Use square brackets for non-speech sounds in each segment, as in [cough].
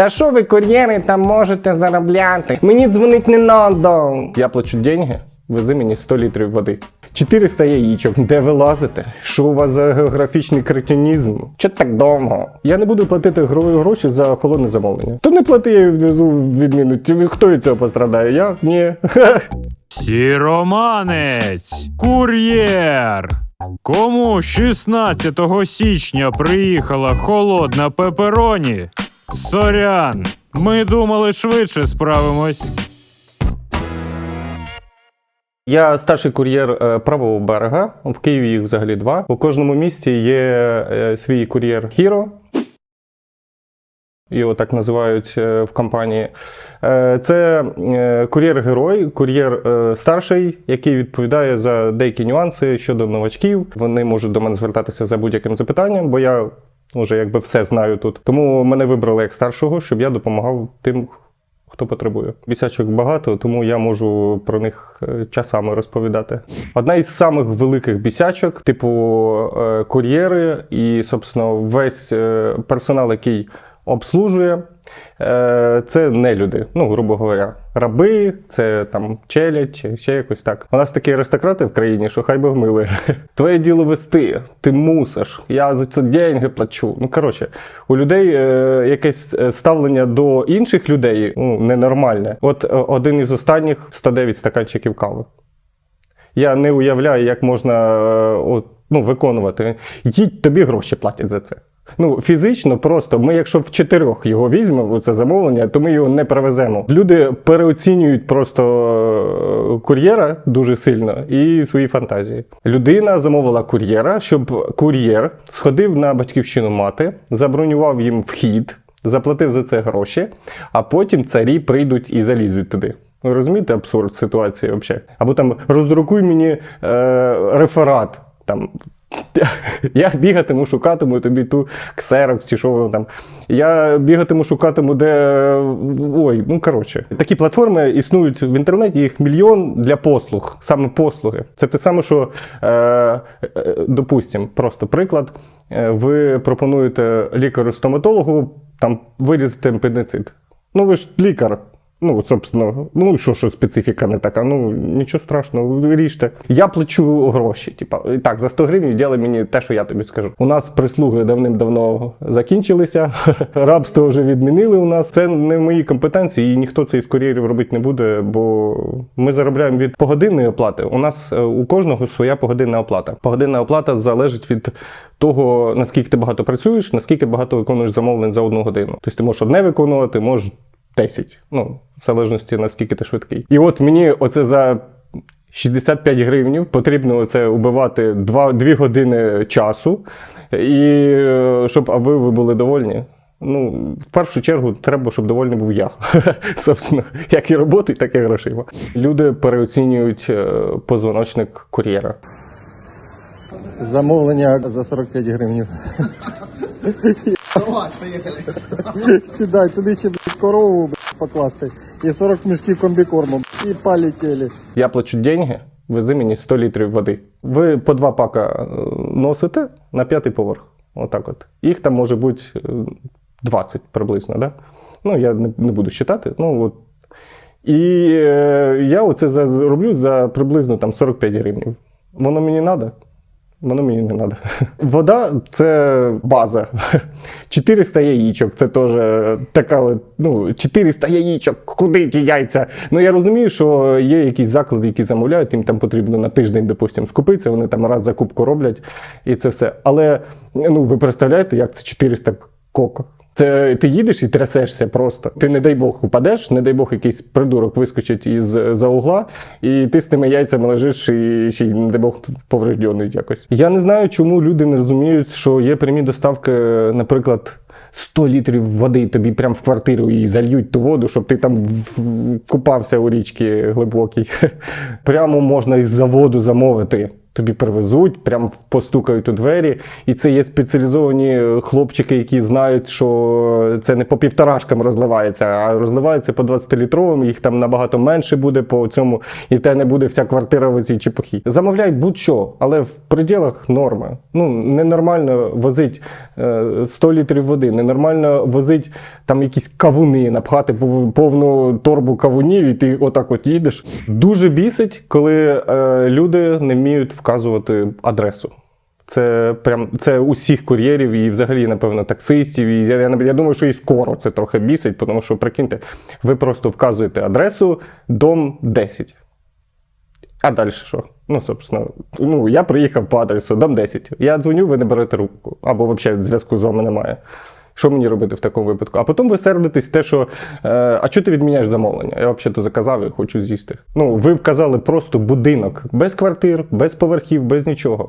Та що ви, кур'єри, там можете заробляти? Мені дзвонить не надо. Я плачу деньги, вези мені 100 літрів води. 400 яєчок. Де ви лазите? Що у вас за географічний кретинізм? Чо так довго? Я не буду платити гро- гроші за холодне замовлення. То не плати я внизу відміну. Хто від цього пострадає? Я? Ні. Сіроманець, кур'єр. Кому 16 січня приїхала холодна пепероні? Сорян, ми думали швидше справимось. Я старший кур'єр е, правого берега. В Києві їх взагалі два. У кожному місті є е, свій кур'єр Hero. Його так називають е, в компанії. Це кур'єр-герой, кур'єр старший, який відповідає за деякі нюанси щодо новачків. Вони можуть до мене звертатися за будь-яким запитанням, бо я вже якби все знаю тут. Тому мене вибрали як старшого, щоб я допомагав тим, хто потребує. Бісячок багато, тому я можу про них е, часами розповідати. Одна із самих великих бісячок, типу е, кур'єри, і, собственно, весь е, персонал, який обслужує, це не люди, ну, грубо говоря. Раби, це там челядь, ще якось так. У нас такі аристократи в країні, що хай би вмили. [laughs] Твоє діло вести, ти мусиш, я за це деньги плачу. Ну, коротше, у людей е, якесь е, ставлення до інших людей ну, ненормальне. От е, один із останніх 109 стаканчиків кави. Я не уявляю, як можна е, от, ну, виконувати. Їдь, тобі гроші платять за це. Ну, фізично просто, ми, якщо в чотирьох його візьмемо, це замовлення, то ми його не привеземо. Люди переоцінюють просто е, кур'єра дуже сильно і свої фантазії. Людина замовила кур'єра, щоб кур'єр сходив на батьківщину мати, забронював їм вхід, заплатив за це гроші, а потім царі прийдуть і залізуть туди. Ви розумієте абсурд ситуації взагалі? Або там роздрукуй мені е, реферат. Там, я бігатиму, шукатиму тобі ту ксерокс чи що там. Я бігатиму, шукатиму, де. Ой, ну коротше. Такі платформи існують в інтернеті, їх мільйон для послуг, саме послуги. Це те саме, що, е, е, допустимо, просто приклад. Е, Ви пропонуєте лікарю-стоматологу там вирізати апендицит. Ну, ви ж лікар. Ну, собственно, ну що, що специфіка не така, ну нічого страшного, ви ріжте. Я плачу гроші. Типа, так, за 100 гривень діли мені те, що я тобі скажу. У нас прислуги давним-давно закінчилися, [laughs] рабство вже відмінили у нас. Це не в моїй компетенції, і ніхто це із кур'єрів робити не буде, бо ми заробляємо від погодинної оплати. У нас е, у кожного своя погодинна оплата. Погодинна оплата залежить від того, наскільки ти багато працюєш, наскільки багато виконуєш замовлень за одну годину. Тобто ти можеш одне виконувати, можеш 10. Ну, в залежності наскільки ти швидкий. І от мені оце за 65 гривнів потрібно оце убивати 2, 2 години часу, і е, щоб аби ви були довольні. Ну, в першу чергу, треба, щоб довольний був я. [laughs] Собственно, як і роботи, так і грошима. Люди переоцінюють е, позвоночник кур'єра. Замовлення за 45 гривень. Давай, поехали. [laughs] Сідай, туди ще блядь, корову блядь, покласти. І 40 мішків комбікорму. І полетіли. Я плачу деньги, вези мені 100 літрів води. Ви по два пака е, носите на п'ятий поверх. Отак от. Їх там може бути е, 20 приблизно, да? Ну, я не, не буду считати. Ну, от. І е, я оце за, роблю за приблизно там 45 гривень. Воно мені треба? Воно мені не треба. [laughs] Вода це база. [laughs] 400 яєчок, це теж така, ну, 400 яєчок, куди ті яйця? Ну я розумію, що є якісь заклади, які замовляють, їм там потрібно на тиждень, допустимо, скупитися, вони там раз закупку роблять і це все. Але ну, ви представляєте, як це 400 кока? Це ти їдеш і трясешся просто. Ти, не дай Бог, упадеш, не дай Бог, якийсь придурок вискочить із за угла, і ти з тими яйцями лежиш і ще й, не дай Бог, повреждений якось. Я не знаю, чому люди не розуміють, що є прямі доставки, наприклад. 100 літрів води тобі прямо в квартиру і зальють ту воду, щоб ти там купався у річці глибокій. [laughs] Прямо можна із заводу замовити тобі привезуть, прям постукають у двері. І це є спеціалізовані хлопчики, які знають, що це не по півторашкам розливається, а розливається по 20-літровим, їх там набагато менше буде по цьому, і в тебе не буде вся квартира в цій чепухі. Замовляй будь-що, але в пределах норми. Ну, ненормально возить е, 100 літрів води, ненормально возить там якісь кавуни, напхати повну торбу кавунів, і ти отак от їдеш. Дуже бісить, коли е, люди не вміють вказувати адресу. Це прям це усіх кур'єрів і взагалі, напевно, таксистів. І я, я, я думаю, що і скоро це трохи бісить, тому що прикиньте, ви просто вказуєте адресу дом 10. А далі що? Ну, собственно, ну, я приїхав по адресу, дом 10. Я дзвоню, ви не берете руку. Або взагалі зв'язку з вами немає. Що мені робити в такому випадку? А потім ви сердитесь те, що е, а чого ти відміняєш замовлення? Я взагалі заказав і хочу з'їсти. Ну, ви вказали просто будинок без квартир, без поверхів, без нічого.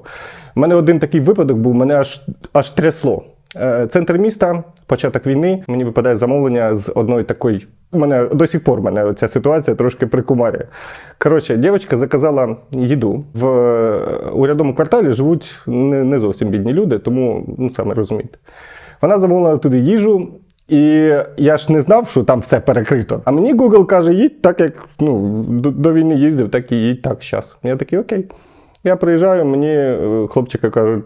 У мене один такий випадок був, мене аж, аж трясло. Е, Центр міста, початок війни. Мені випадає замовлення з одної такої. У мене до сих пор мене ця ситуація трошки прикумарює. Коротше, дівчинка заказала їду. В е, урядовому кварталі живуть не, не зовсім бідні люди, тому ну, саме розумієте. Вона замовила туди їжу. І я ж не знав, що там все перекрито. А мені Google каже, їдь так, як ну, до, до війни їздив, так і їдь так зараз. Я такий, окей. Я приїжджаю, мені хлопчика кажуть,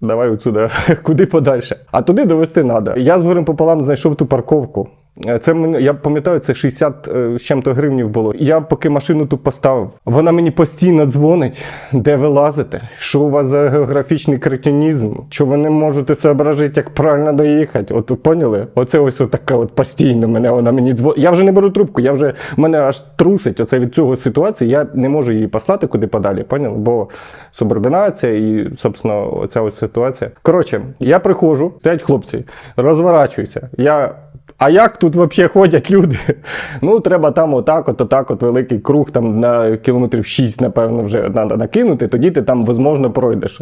давай отсюди, [laughs] куди подальше. А туди довести треба. Я з горем пополам знайшов ту парковку. Е, Це мені, я пам'ятаю, це 60 е, з чим-то гривнів було. Я поки машину тут поставив, вона мені постійно дзвонить, де ви лазите, що у вас за географічний кретинізм, що ви не можете соображити, як правильно доїхати. От ви поняли? Оце ось таке от постійно мене вона мені дзвонить. Я вже не беру трубку, я вже мене аж трусить оце від цього ситуації. Я не можу її послати куди подалі, поняли? Бо субординація і, собственно, оця ось ситуація. Коротше, я приходжу, стоять хлопці, розворачуюся. Я а як тут взагалі ходять люди? [laughs] Ну, треба там отак, от, отак, от великий круг, там на кілометрів 6, напевно, вже треба накинути, тоді ти там, возможно, пройдеш.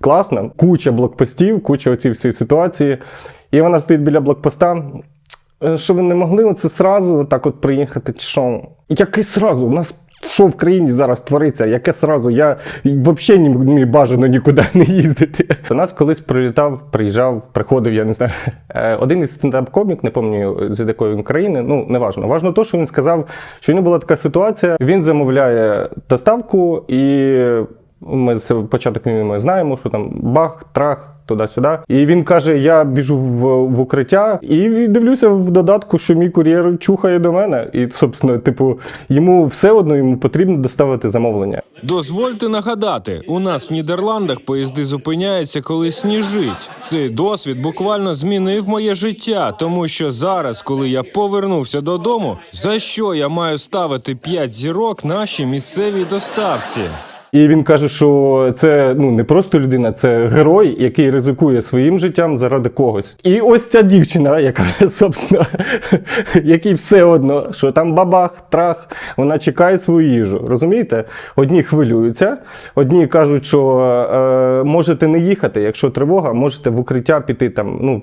Класно, куча блокпостів, куча оці всі ситуації. І вона стоїть біля блокпоста. Е, Що ви не могли оце сразу так от приїхати? Чи що? Який сразу? У нас що в країні зараз твориться? Яке сразу? Я взагалі не бажано нікуди не їздити. До нас колись прилітав, приїжджав, приходив, я не знаю. е, Один із стендап-комік, не пам'ятаю з якої він країни, ну не важно. Важно то, що він сказав, що в нього була така ситуація. Він замовляє доставку, і ми з початок війни ми знаємо, що там бах, трах. Туди-сюди. І він каже: я біжу в, в укриття і дивлюся в додатку, що мій кур'єр чухає до мене. І, собственно, типу, йому все одно йому потрібно доставити замовлення. Дозвольте нагадати, у нас в Нідерландах поїзди зупиняються, коли сніжить. Цей досвід буквально змінив моє життя, тому що зараз, коли я повернувся додому, за що я маю ставити 5 зірок нашій місцевій доставці? І він каже, що це ну не просто людина, це герой, який ризикує своїм життям заради когось. І ось ця дівчина, яка [laughs] собственно, якій все одно, що там бабах, трах, вона чекає свою їжу. Розумієте? Одні хвилюються, одні кажуть, що е, можете не їхати, якщо тривога, можете в укриття піти там. Ну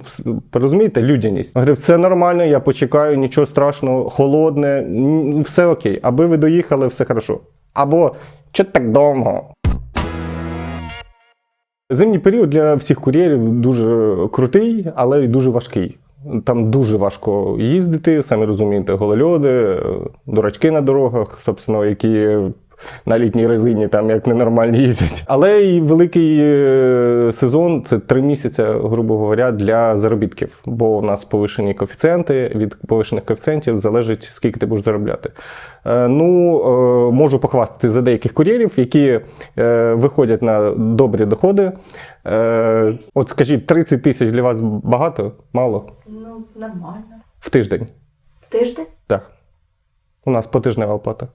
розумієте, людяність. Говорив, все нормально, я почекаю, нічого страшного, холодне, все окей. Аби ви доїхали, все хорошо. Або що так довго? Зимній період для всіх кур'єрів дуже крутий, але й дуже важкий. Там дуже важко їздити, самі розумієте, голольоди, дурачки на дорогах, собственно, які на літній резині там як ненормальні їздять. Але і великий е, сезон це три місяці, грубо говоря, для заробітків. Бо у нас повишені коефіцієнти. Від повишених коефіцієнтів залежить, скільки ти будеш заробляти. Е, Ну, е, можу похвастати за деяких кур'єрів, які виходять на добрі доходи. От скажіть, 30 тисяч для вас багато? Мало? Ну, нормально. В тиждень. В Тиждень? Так. У нас потижнева оплата.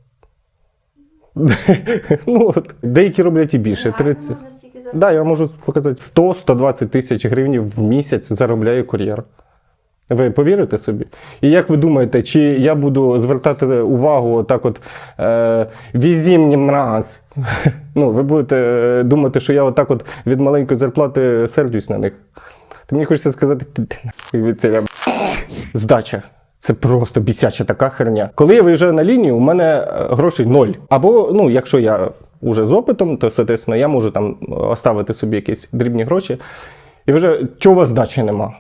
[laughs] ну, от. Деякі роблять і більше. 30. Так, да, я можу показати 100-120 тисяч гривень в місяць заробляє кур'єр. Ви повірите собі? І як ви думаєте, чи я буду звертати увагу так от е, візімнім раз? [laughs] ну, ви будете е, думати, що я отак от від маленької зарплати сердюсь на них. То мені хочеться сказати, «Ти- ти від. Здача. Це просто бісяча така херня. Коли я виїжджаю на лінію, у мене е, грошей ноль. Або, ну, якщо я уже з опитом, то, соответственно, я можу там оставити собі якісь дрібні гроші. І вже чого у вас здачі нема?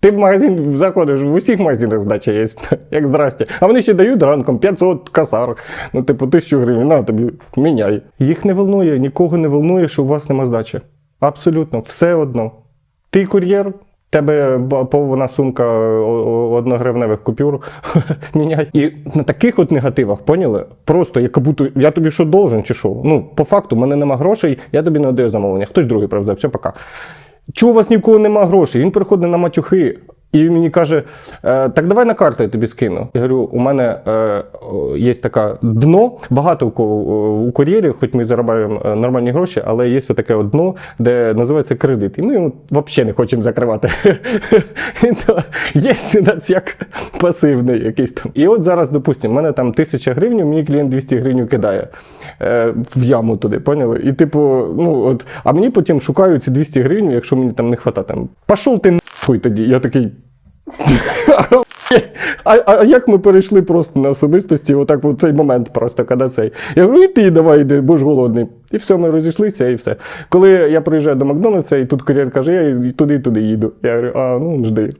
Ти в магазин заходиш, в усіх магазинах здача є, [laughs] як здрасте. А вони ще дають ранком 500 косар. Ну, типу, 1000 гривень, на тобі, міняй. Їх не волнує, нікого не волнує, що у вас нема здачі. Абсолютно, все одно. Ти кур'єр, тебе повна сумка о- одногривневих купюр, [laughs] міняй. І на таких от негативах, поняли? Просто як будто я тобі що должен, чи що? Ну, по факту, в мене нема грошей, я тобі не даю замовлення. Хтось другий привезе, все, пока. Чого у вас ні в нема грошей? Він приходить на матюхи. І він мені каже: е, так давай на карту я тобі скину. Я говорю, у мене е, є таке дно. Багато у, у кур'єрів, хоч ми заробляємо е, нормальні гроші, але є таке дно, де називається кредит. І ми його взагалі не хочемо закривати. [laughs] Є у нас як пасивний якийсь там. І от зараз, допустимо, в мене там тисяча гривень, мені клієнт 200 гривень кидає в яму туди, поняли? І типу, ну от, а мені потім шукають ці 200 гривень, якщо мені там не. Там, Пішов ти нахуй тоді. Я такий. А, а як ми перейшли просто на особистості, отак в цей момент просто, коли цей. Я говорю, і ти давай йди, будеш голодний. І все, ми розійшлися, і все. Коли я приїжджаю до Макдональдса, і тут кур'єр каже, я туди, і туди їду. Я говорю, а ну жди.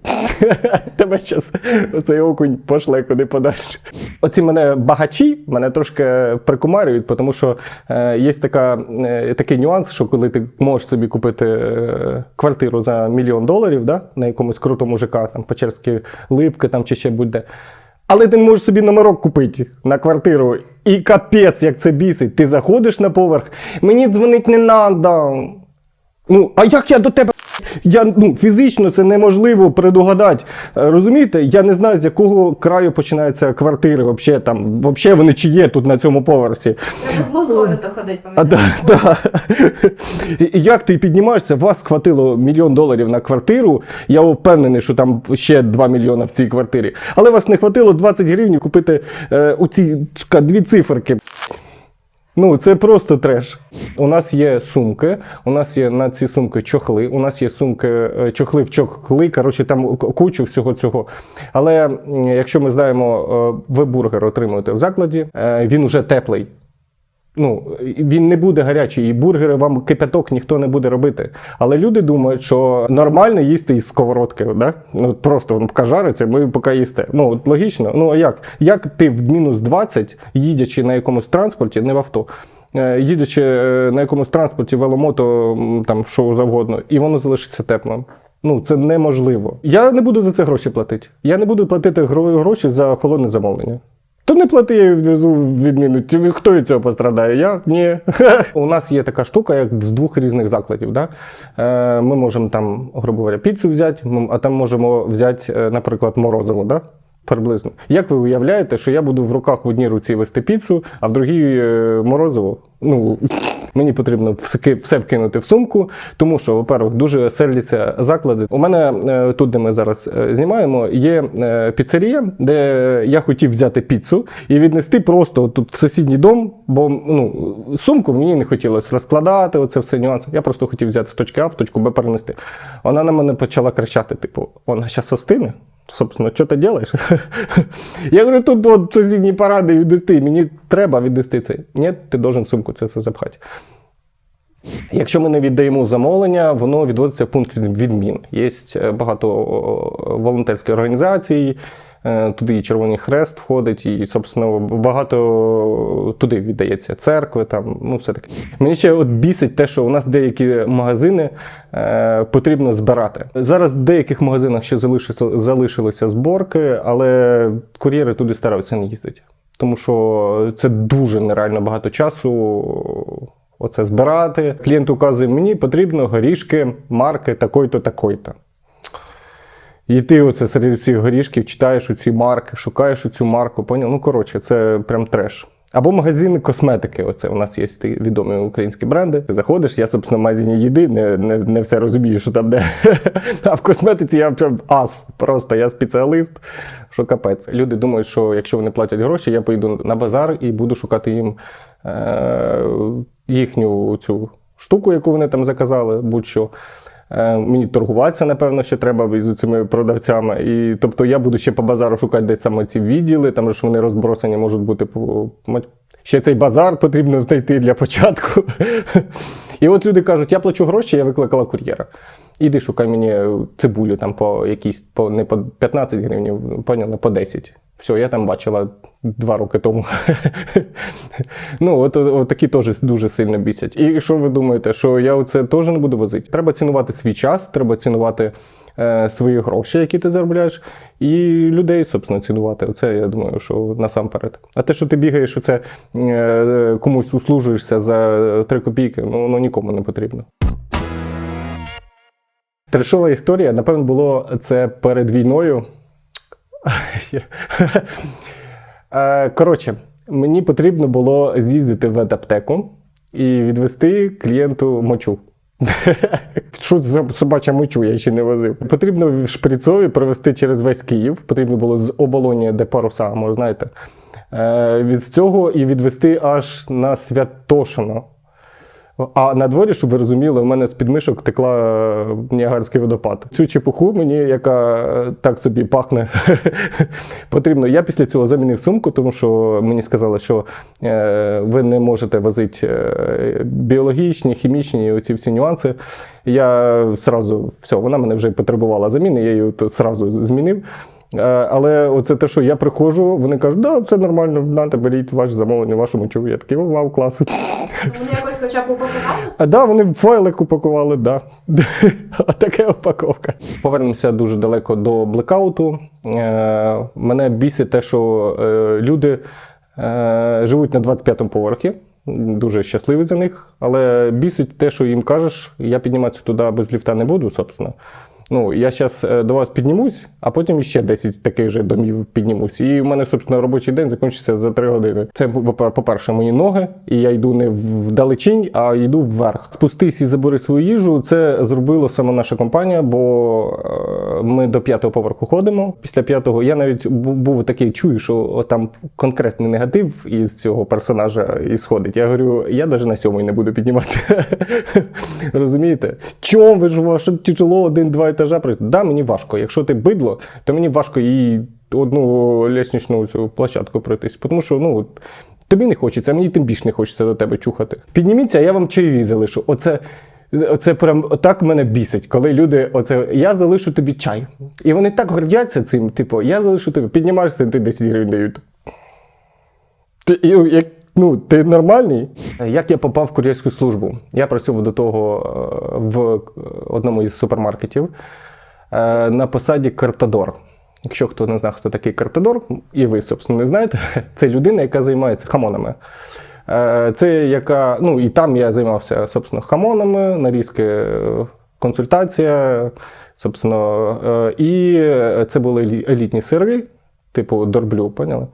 [laughs] Тебе зараз оцей окунь пошле куди подальше. Оці мене багачі мене трошки прикумарюють, тому що е, є така, е, такий нюанс, що коли ти можеш собі купити е, квартиру за мільйон доларів, да, на якомусь крутому ЖК, там Печерські липки там, чи ще будь-де. Але ти не можеш собі номерок купити на квартиру. І капець, як це бісить. Ти заходиш на поверх, мені дзвонить не надо. Ну, а як я до тебе? Я ну, фізично це неможливо предугадати. Е, Розумієте, я не знаю, з якого краю починаються квартири. Вообще, там, вообще вони чи є тут на цьому поверсі. Треба з лозою то ходить, А, да, да. Як ти піднімаєшся? Вас хватило мільйон доларів на квартиру. Я впевнений, що там ще 2 мільйона в цій квартирі. Але вас не хватило 20 гривень купити е, оці цка, дві циферки. Ну, це просто треш. У нас є сумки, у нас є на ці сумки чохли, у нас є сумки, е, чохли в чохли, коротше, там кучу всього цього. Але якщо ми знаємо, е, ви бургер отримуєте в закладі, е, він уже теплий. Ну, він не буде гарячий, і бургери вам кипяток ніхто не буде робити. Але люди думають, що нормально їсти із сковородки. Да? Ну, просто воно жариться, ми поки їсте. Ну, от логічно. Ну а як? Як ти в мінус 20, їдячи на якомусь транспорті, не в авто, е, їдячи е, на якомусь транспорті, веломото, там що завгодно, і воно залишиться теплим. Ну, це неможливо. Я не буду за це гроші платити. Я не буду платити гроші за холодне замовлення. То не плати, я відвезу відміну. Хто від цього пострадає? Я? Ні. [laughs] У нас є така штука, як з двох різних закладів. Да? Е, ми можемо там, грубо говоря, піцу взяти, а там можемо взяти, е, наприклад, морозиво. Да? Приблизно. Як ви уявляєте, що я буду в руках в одній руці вести піцу, а в другій е, морозиво? Ну, [laughs] мені потрібно все, вкинути в сумку, тому що, по-перше, дуже сердяться заклади. У мене е, тут, де ми зараз е, знімаємо, є піцерія, де я хотів взяти піцу і віднести просто тут в сусідній дом, бо ну, сумку мені не хотілося розкладати, оце все нюанси. Я просто хотів взяти з точки А в точку Б перенести. Вона на мене почала кричати: типу, вона зараз остине. Собственно, що ти делаєш? Я говорю, тут от сусідні паради віднести, мені треба віднести це. Ні, ти должен сумку це все запхати. Якщо ми не віддаємо замовлення, воно відводиться в пункт відмін. Є е, багато волонтерських організацій, туди і Червоний Хрест входить, і, собственно, багато туди віддається церкви, там, ну все таке. Мені ще от бісить те, що у нас деякі магазини е, потрібно збирати. Зараз в деяких магазинах ще залишилися, залишилися зборки, але кур'єри туди стараються не їздити. Тому що це дуже нереально багато часу оце збирати. Клієнт указує, мені потрібно горішки марки такої-то, такої-то. І ти оце серед цих горішків читаєш оці марки, шукаєш оцю марку, поняв? Ну, коротше, це прям треш. Або магазини косметики. Оце у нас є ті відомі українські бренди. Ти заходиш, я, собственно, в магазині їди, не, не, не все розумію, що там де. [laughs] А в косметиці я прям ас. Просто я спеціаліст, що капець. Люди думають, що якщо вони платять гроші, я поїду на базар і буду шукати їм е- їхню цю штуку, яку вони там заказали, будь-що. Е, Мені торгуватися, напевно, ще треба з цими продавцями. І тобто я буду ще по базару шукати десь саме ці відділи, там ж вони розбросані можуть бути по. Ще цей базар потрібно знайти для початку. [laughs] І от люди кажуть: я плачу гроші, я викликала кур'єра. Іди шукай мені цибулю там по якійсь, по, не по 15 гривень, поняла, по 10. Все, я там бачила два роки тому. [laughs] ну, от, от такі теж дуже сильно бісять. І що ви думаєте, що я оце теж не буду возити? Треба цінувати свій час, треба цінувати е, свої гроші, які ти заробляєш, і людей, собственно, цінувати. Оце я думаю, що насамперед. А те, що ти бігаєш, оце е, комусь услужуєшся за 3 копійки, ну воно нікому не потрібно. Трешова історія, напевно, було це перед війною. [laughs] Е, Коротше, мені потрібно було з'їздити в аптеку і відвести клієнту мочу. [laughs] Що за собача мочу, я ще не возив. Потрібно в шприцові провести через весь Київ. Потрібно було з оболоні, де паруса, знаєте. Е, Від цього і відвести аж на Святошино. А на дворі, щоб ви розуміли, у мене з підмишок текла е, Ніагарський водопад. Цю чепуху мені, яка е, так собі пахне, [laughs] потрібно. Я після цього замінив сумку, тому що мені сказали, що е, ви не можете возити біологічні, хімічні оці всі нюанси. Я сразу, все, вона мене вже потребувала заміни, я її сразу змінив. Е, Але оце те, що я приходжу, вони кажуть, да, все нормально, нате, беріть ваше замовлення, вашу мочу. Я такий, вау, клас. Вони якось хоча б упакували це? А да, вони файлик упакували, да. [laughs] Отака упаковка. Повернемося дуже далеко до блекауту. Е, мене бісить те, що е, люди живуть на 25-му поверхі. Дуже щасливий за них, але бісить те, що їм кажеш, я підніматися туди без ліфта не буду, собственно. Ну, я зараз до вас піднімусь, а потім ще 10 таких же домів піднімусь. І в мене, собственно, робочий день закінчиться за 3 години. Це, по- по-перше, мої ноги, і я йду не вдалечінь, а йду вверх. Спустись і забери свою їжу. Це зробила саме наша компанія, бо е, ми до п'ятого поверху ходимо. Після п'ятого я навіть був такий, чую, що там конкретний негатив із цього персонажа ісходить. Я говорю, я навіть на сьомий не буду підніматися. [laughs] Розумієте? Чом ви ж ваше тяжело один-два етажа пройти? Да, мені важко. Якщо ти бидло, то мені важко і одну лісничну цю площадку пройтись. Тому що, ну. Тобі не хочеться, а мені тим більше не хочеться до тебе чухати. Підніміться, я вам чайові залишу. Оце, оце прям так мене бісить, коли люди, оце я залишу тобі чай. І вони так гордяться цим, типу, я залишу тобі, піднімаєшся, ти 10 гривень дають. Ти, ну, ти нормальний? Як я попав в кур'єрську службу? Я працював до того е, в е, одному із супермаркетів е, на посаді картадор. Якщо хто не знає, хто такий картадор, і ви, собственно, не знаєте, [laughs] це людина, яка займається хамонами. Це яка, ну і там я займався, собственно, хамонами, нарізки, консультація, собственно, і це були елітні сири, типу дорблю, поняли?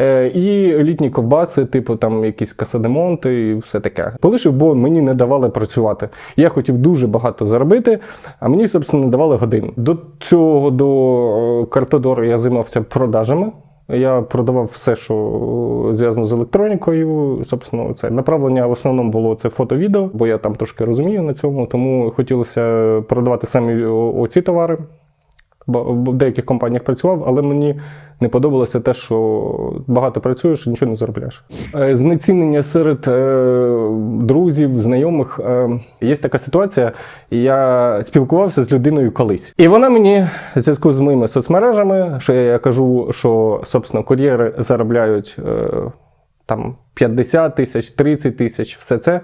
Е, І елітні ковбаси, типу там якісь касадемонти і все таке. Полишив, бо мені не давали працювати. Я хотів дуже багато заробити, а мені, собственно, не давали годин. До цього, до е, картодору я займався продажами. Я продавав все, що зв'язано з електронікою. Собственно, це направлення в основному було це фото-відео, бо я там трошки розумію на цьому, тому хотілося продавати самі оці товари. В деяких компаніях працював, але мені не подобалося те, що багато працюєш і нічого не заробляєш. Е, Знецінення серед е, друзів, знайомих. Е, є така ситуація. Я спілкувався з людиною колись. І вона мені в зв'язку з моїми соцмережами, що я кажу, що собственно кур'єри заробляють. Там 50 тисяч, 30 тисяч, все це.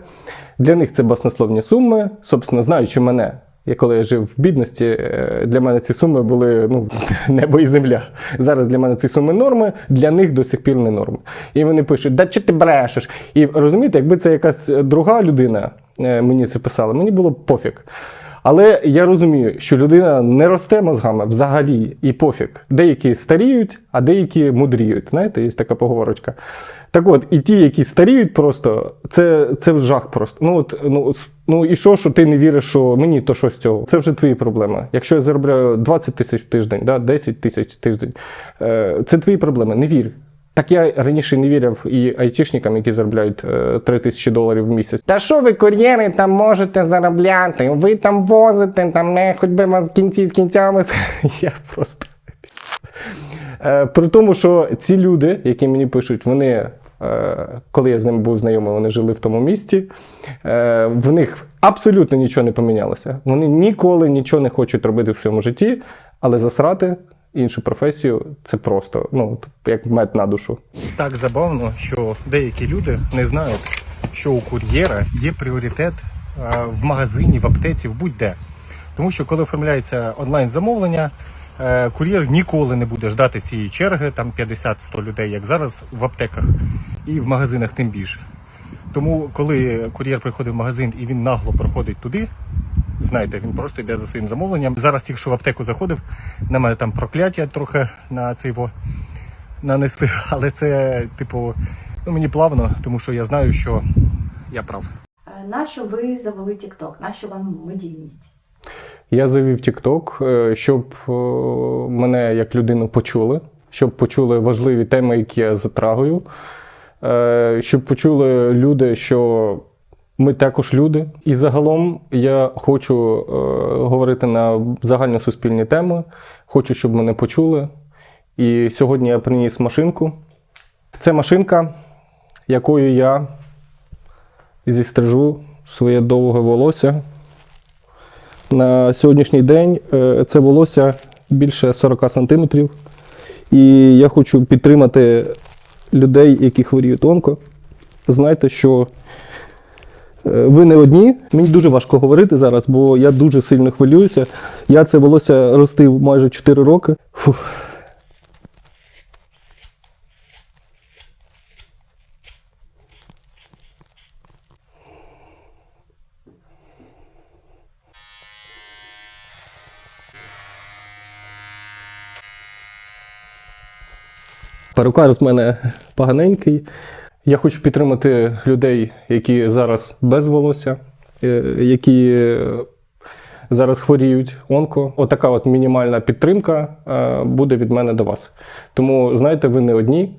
Для них це баснословні суми. Собственно, знаючи мене, я коли я жив в бідності, е, для мене ці суми були ну, [laughs] небо і земля. Зараз для мене ці суми норми, для них до сих пір не норми. І вони пишуть: да чи ти брешеш? І розумієте, якби це якась друга людина е, мені це писала, мені було б пофіг. Але я розумію, що людина не росте мозгами взагалі і пофіг. Деякі старіють, а деякі мудріють. Знаєте, є така поговорочка. Так от, і ті, які старіють просто, це, це жах просто. Ну, от, ну, ну і що, що ти не віриш, що мені то що з цього? Це вже твої проблеми. Якщо я заробляю 20 тисяч в тиждень, да, 10 тисяч в тиждень, е, це твої проблеми. Не вір. Так я раніше не вірив і айтішникам, які заробляють е, 3 тисячі доларів в місяць. Та що ви, кур'єри, там можете заробляти? Ви там возите, там не хоч би вас кінці з кінцями. [laughs] Я просто. [laughs] Е, При тому, що ці люди, які мені пишуть, вони Е, Коли я з ними був знайомий, вони жили в тому місті. Е, В них абсолютно нічого не помінялося. Вони ніколи нічого не хочуть робити в своєму житті, але засрати іншу професію це просто ну, як мед на душу. Так забавно, що деякі люди не знають, що у кур'єра є пріоритет е, в магазині, в аптеці, в будь-де. Тому що коли оформляється онлайн-замовлення, е, кур'єр ніколи не буде ждати цієї черги, там 50-100 людей, як зараз в аптеках, і в магазинах тим більше. Тому, коли кур'єр приходить в магазин і він нагло проходить туди, знаєте, він просто йде за своїм замовленням. Зараз тільки що в аптеку заходив, на мене там прокляття трохи на цей во нанесли, [laughs] але це, типу, ну мені плавно, тому що я знаю, що я прав. Е, Нащо ви завели TikTok? Нащо вам медійність? Я завів TikTok, е, щоб е, мене як людину почули, щоб почули важливі теми, які я затрагую, щоб почули люди, що ми також люди. І загалом я хочу е, говорити на загальносуспільні теми, хочу, щоб мене почули. І сьогодні я приніс машинку. Це машинка, якою я зістрижу своє довге волосся. На сьогоднішній день е, це волосся більше 40 сантиметрів. І я хочу підтримати людей, які хворіють онко. Знайте, що ви не одні. Мені дуже важко говорити зараз, бо я дуже сильно хвилююся. Я це волосся ростив майже 4 роки. Фух. Перукар з мене поганенький. Я хочу підтримати людей, які зараз без волосся, е, які е, зараз хворіють онко. Отака от мінімальна підтримка е, буде від мене до вас. Тому знаєте, ви не одні.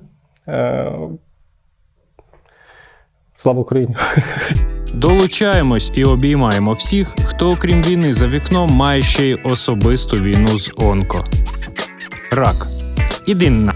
Слава Україні! [laughs] Долучаємось і обіймаємо всіх, хто, окрім війни за вікном, має ще й особисту війну з онко. Рак. Іди на.